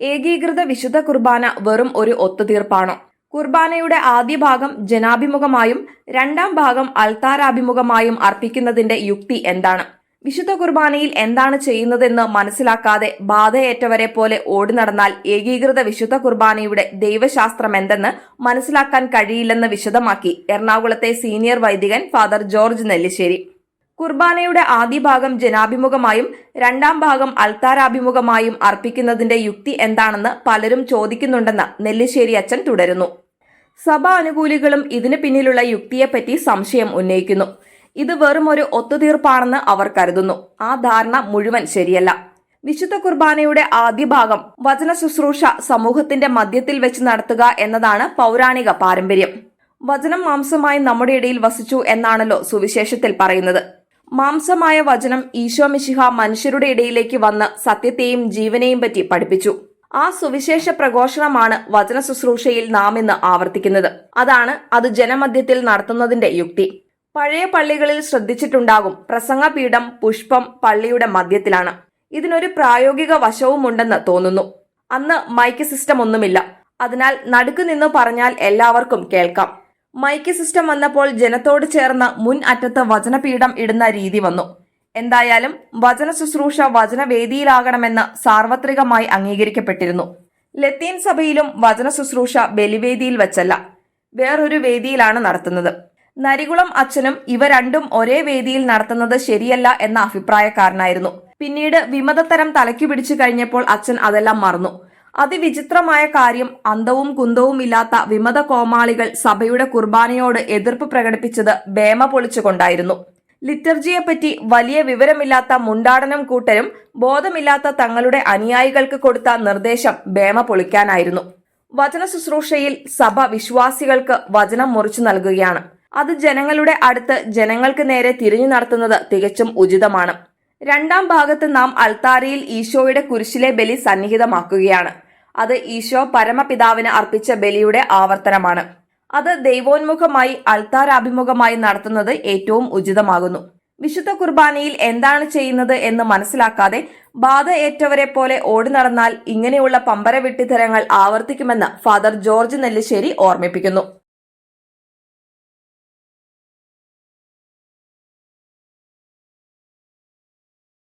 ഏകീകൃത വിശുദ്ധ കുർബാന വെറും ഒരു ഒത്തുതീർപ്പാണോ? കുർബാനയുടെ ആദ്യ ഭാഗം ജനാഭിമുഖമായും രണ്ടാം ഭാഗം അൾത്താരാഭിമുഖമായും അർപ്പിക്കുന്നതിന്റെ യുക്തി എന്താണ്? വിശുദ്ധ കുർബാനയിൽ എന്താണ് ചെയ്യുന്നതെന്ന് മനസ്സിലാക്കാതെ ബാധയേറ്റവരെ പോലെ ഓടി നടന്നാൽ ഏകീകൃത വിശുദ്ധ കുർബാനയുടെ ദൈവശാസ്ത്രം എന്തെന്ന് മനസ്സിലാക്കാൻ കഴിയില്ലെന്ന് വിശദമാക്കി എറണാകുളത്തെ സീനിയർ വൈദികൻ ഫാദർ ജോർജ് നെല്ലിശ്ശേരി. കുർബാനയുടെ ആദ്യ ഭാഗം ജനാഭിമുഖമായും രണ്ടാം ഭാഗം അൽത്താരാഭിമുഖമായും അർപ്പിക്കുന്നതിന്റെ യുക്തി എന്താണെന്ന് പലരും ചോദിക്കുന്നുണ്ടെന്ന് നെല്ലിശ്ശേരി അച്ഛൻ തുടരുന്നു. സഭ അനുകൂലികളും ഇതിന് പിന്നിലുള്ള യുക്തിയെപ്പറ്റി സംശയം ഉന്നയിക്കുന്നു. ഇത് വെറും ഒരു ഒത്തുതീർപ്പാണെന്ന് അവർ കരുതുന്നു. ആ ധാരണ മുഴുവൻ ശരിയല്ല. വിശുദ്ധ കുർബാനയുടെ ആദ്യ ഭാഗം വചന ശുശ്രൂഷ സമൂഹത്തിന്റെ മധ്യത്തിൽ വെച്ച് നടത്തുക എന്നതാണ് പൗരാണിക പാരമ്പര്യം. വചനം മാംസമായി നമ്മുടെ ഇടയിൽ വസിച്ചു എന്നാണല്ലോ സുവിശേഷത്തിൽ പറയുന്നത്. മാംസമായ വചനം ഈശോ മിശിഹ മനുഷ്യരുടെ ഇടയിലേക്ക് വന്ന് സത്യത്തെയും ജീവനെയും പറ്റി പഠിപ്പിച്ചു. ആ സുവിശേഷ പ്രഘോഷണമാണ് വചന ശുശ്രൂഷയിൽ നാം ഇന്ന് ആവർത്തിക്കുന്നത്. അതാണ് അത് ജനമധ്യത്തിൽ നടത്തുന്നതിന്റെ യുക്തി. പഴയ പള്ളികളിൽ ശ്രദ്ധിച്ചിട്ടുണ്ടാകും പ്രസംഗപീഠം പുഷ്പം പള്ളിയുടെ മധ്യത്തിലാണ്. ഇതിനൊരു പ്രായോഗിക വശവുമുണ്ടെന്ന് തോന്നുന്നു. അന്ന് മൈക്ക് സിസ്റ്റം ഒന്നുമില്ല. അതിനാൽ നടുക്ക് നിന്ന് പറഞ്ഞാൽ എല്ലാവർക്കും കേൾക്കാം. മൈക്ക് സിസ്റ്റം വന്നപ്പോൾ ജനത്തോട് ചേർന്ന് മുൻ അറ്റത്ത് വചനപീഠം ഇടുന്ന രീതി വന്നു. എന്തായാലും വചന ശുശ്രൂഷ വചനവേദിയിലാകണമെന്ന് സാർവത്രികമായി അംഗീകരിക്കപ്പെട്ടിരുന്നു. ലത്തീൻ സഭയിലും വചന ശുശ്രൂഷ ബലിവേദിയിൽ വച്ചല്ല. വേറൊരു വേദിയിലാണ് നടത്തുന്നത്. നരികുളം അച്ഛനും ഇവ രണ്ടും ഒരേ വേദിയിൽ നടത്തുന്നത് ശരിയല്ല എന്ന അഭിപ്രായക്കാരനായിരുന്നു. പിന്നീട് വിമതത്തരം തലയ്ക്കു പിടിച്ചു കഴിഞ്ഞപ്പോൾ അച്ഛൻ അതെല്ലാം മറന്നു. അതിവിചിത്രമായ കാര്യം അന്തവും കുന്തവും ഇല്ലാത്ത വിമത കോമാളികൾ സഭയുടെ കുർബാനയോട് എതിർപ്പ് പ്രകടിപ്പിച്ചത് ബേമ പൊളിച്ചുകൊണ്ടായിരുന്നു. ലിറ്റർജിയെപ്പറ്റി വലിയ വിവരമില്ലാത്ത മുണ്ടാടനം കൂട്ടരും ബോധമില്ലാത്ത തങ്ങളുടെ അനുയായികൾക്ക് കൊടുത്ത നിർദ്ദേശം ബേമ പൊളിക്കാനായിരുന്നു. വചന ശുശ്രൂഷയിൽ സഭ വിശ്വാസികൾക്ക് വചനം മുറിച്ചു നൽകുകയാണ്. അത് ജനങ്ങളുടെ അടുത്ത് ജനങ്ങൾക്ക് നേരെ തിരിഞ്ഞു നടത്തുന്നത് തികച്ചും ഉചിതമാണ്. രണ്ടാം ഭാഗത്ത് നാം അൾത്താരയിൽ ഈശോയുടെ കുരിശിലെ ബലി സന്നിഹിതമാക്കുകയാണ്. അത് ഈശോ പരമപിതാവിന് അർപ്പിച്ച ബലിയുടെ ആവർത്തനമാണ്. അത് ദൈവോന്മുഖമായി അൾത്താരാഭിമുഖമായി നടത്തുന്നത് ഏറ്റവും ഉചിതമാകുന്നു. വിശുദ്ധ കുർബാനയിൽ എന്താണ് ചെയ്യുന്നത് എന്ന് മനസ്സിലാക്കാതെ ബാധ ഏറ്റവരെ പോലെ ഓടി നടന്നാൽ ഇങ്ങനെയുള്ള പമ്പര വിട്ടിത്തരങ്ങൾ ആവർത്തിക്കുമെന്ന് ഫാദർ ജോർജ് നെല്ലിശ്ശേരി ഓർമ്മിപ്പിക്കുന്നു.